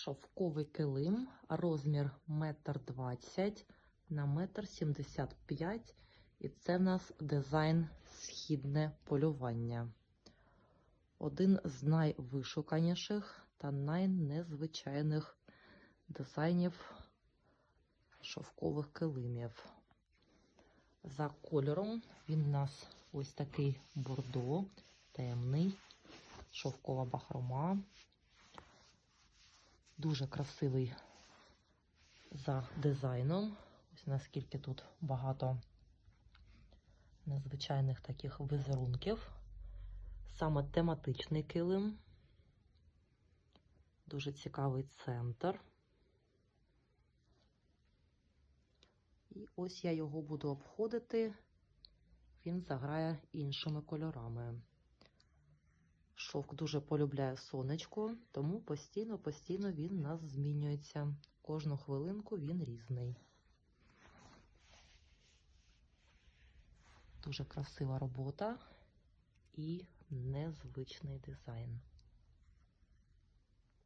Шовковий килим, розмір 1,20 м на 1,75 м. І це в нас дизайн східне полювання. Один з найвишуканіших та найнезвичайних дизайнів шовкових килимів. За кольором він у нас ось такий бордо, темний, шовкова бахрома. Дуже красивий за дизайном. Ось наскільки тут багато незвичайних таких візерунків. Саме тематичний килим. Дуже цікавий центр. І ось я його буду обходити, він заграє іншими кольорами. Шовк дуже полюбляє сонечко, тому постійно-постійно він у нас змінюється. Кожну хвилинку він різний. Дуже красива робота і незвичний дизайн.